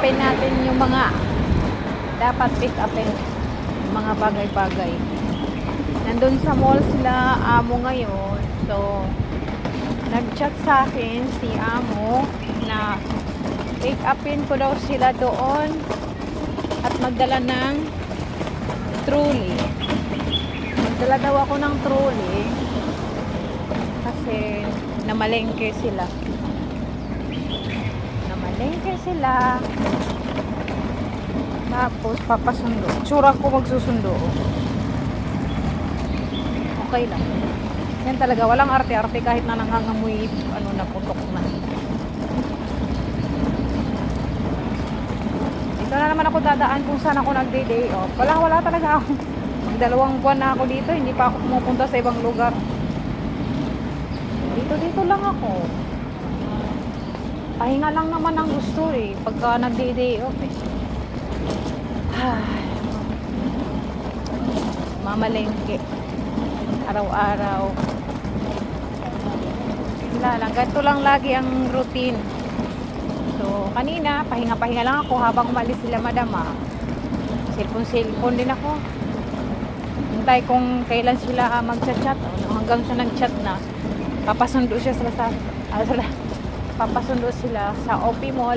upin natin yung mga dapat pick upin. Mga bagay-bagay. Nandun sa mall sila amo ngayon. So, nag-chat sa akin si amo na pick upin ko daw sila doon at magdala ng trolley. Magdala daw ako ng trolley kasi namalengke sila. Namalengke sila. Tapos papasundo. Tsura ko magsusundo. Okay lang. Yan talaga, walang arte-arte kahit na nangangamoy ano na putok na. Dito na naman ako dadaan kung saan ako nagde-day off. Wala, wala talaga ako. Magdalawang buwan na ako dito, hindi pa ako pumupunta sa ibang lugar. Dito, dito lang ako. Pahinga lang naman ang gusto eh, pagka nagde-day off eh. Mamalengke. Araw-araw. Wala lang, ganito lang lagi ang routine. So, kanina, pahinga-pahinga lang ako habang umalis sila madama. Cellphone-cellphone din ako. Hintay kung kailan sila magchat-chat. Ano, hanggang sa nag-chat na, papasundo siya sa, ah, sila, papasundo sila sa OP Mall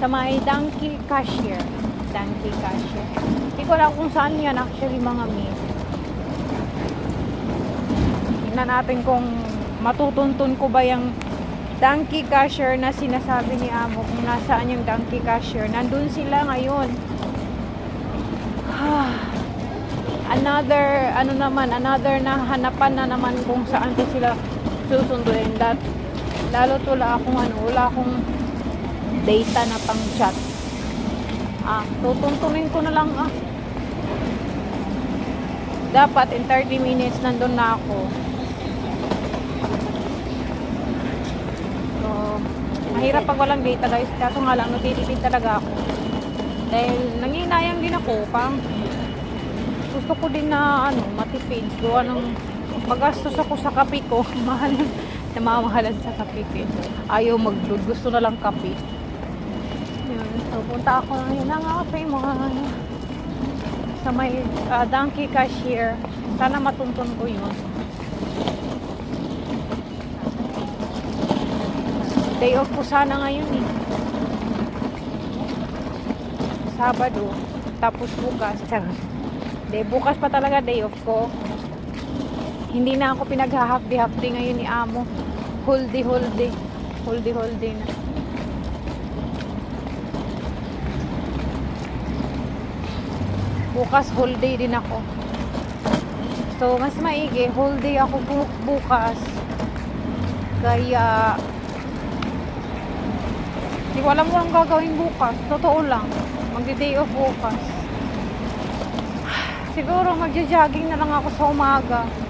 sa may Donkey Cashier. Donkey Cashier. Hindi ko alam kung saan yan actually mga miss. Tingnan natin kung matutuntun ko ba yung donkey cashier na sinasabi ni Amo kung nasaan yung donkey cashier. Nandun sila ngayon. another, ano naman, another na hanapan na naman kung saan ko sila susunduin. That, lalo wala akong ano, wala akong data na pang chat. Ah, tutuntunin ko na lang ah. Dapat in 30 minutes nandun na ako. So, mahirap pag walang data guys. Kaso nga lang, natitipid talaga ako. Dahil nanginayang din ako. Pang gusto ko din na ano, matipid. Gawa ng magastos ako sa kape ko. Mahal namamahalan sa kape ko. Ayaw mag-load. Gusto na lang kape. Yun. So, punta ako ngayon ng cafe mga ano, sa may ah, donkey cashier. Sana matuntun ko yun. Day off ko sana ngayon eh. Sabado. Tapos bukas. De, bukas pa talaga day off ko. Hindi na ako pinaghahapdi-hapdi ngayon ni Amo. Huldi, huldi na. Bukas whole din ako. So, mas maigi, whole day ako bu- bukas. Kaya, hindi ko alam kung gagawin bukas. Totoo lang. Magdi-day off bukas. Siguro magja-jogging na lang ako sa umaga.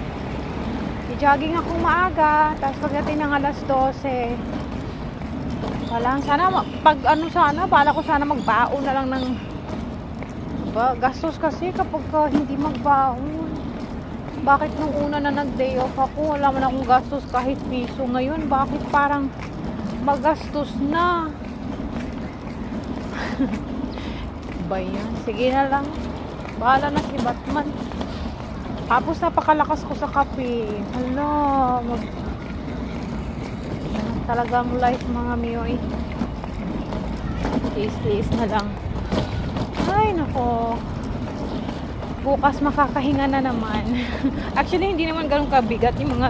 I-jogging ako maaga. Tapos pagdating ng alas 12, wala. Sana, pag ano sana, bala ko sana magbaon na lang ng ba, gastos kasi kapag ka hindi magbaon. Bakit nung una na nag-day off ako, wala man akong gastos kahit piso. Ngayon, bakit parang magastos na? ba yan? Sige na lang. Bahala na si Batman. Tapos napakalakas ko sa kape. Hala, mag... Yan Talagang life mga miyoy. Tiis-tiis na lang. Ay, nako. Bukas makakahinga na naman. Actually, hindi naman ganun kabigat yung mga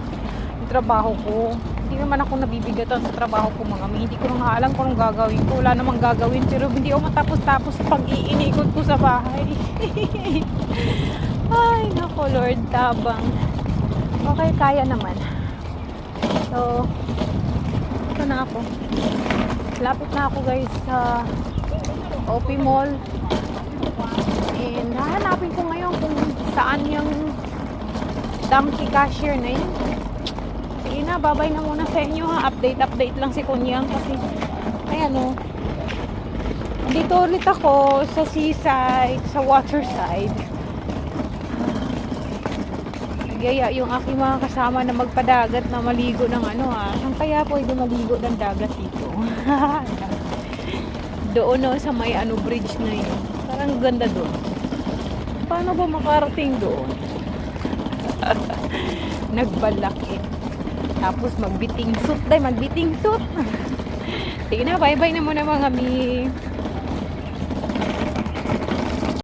yung trabaho ko. Hindi naman ako nabibigatan sa trabaho ko mga mi. Hindi ko nga alam kung anong gagawin ko. Wala namang gagawin. Pero hindi ako matapos-tapos pag-iinikot ko sa bahay. Ay, nako Lord, tabang. Okay, kaya naman. So, ito na ako. Lapit na ako guys sa OP Mall. And hahanapin ko ngayon kung saan yung donkey cashier na yun. Sige na, babay na muna sa inyo ha. Update, update lang si Kunyang kasi ayan o. Dito ulit ako sa seaside, sa waterside. Nagyaya yung aking mga kasama na magpadagat na maligo ng ano ha. Saan kaya pwede maligo ng dagat dito? Doon no, sa may ano bridge na yun. Parang ganda doon. Paano ba makarating doon? Nagbalaki. Tapos magbiting suit. Day, magbiting suit. Sige na, bye-bye na muna mga mi.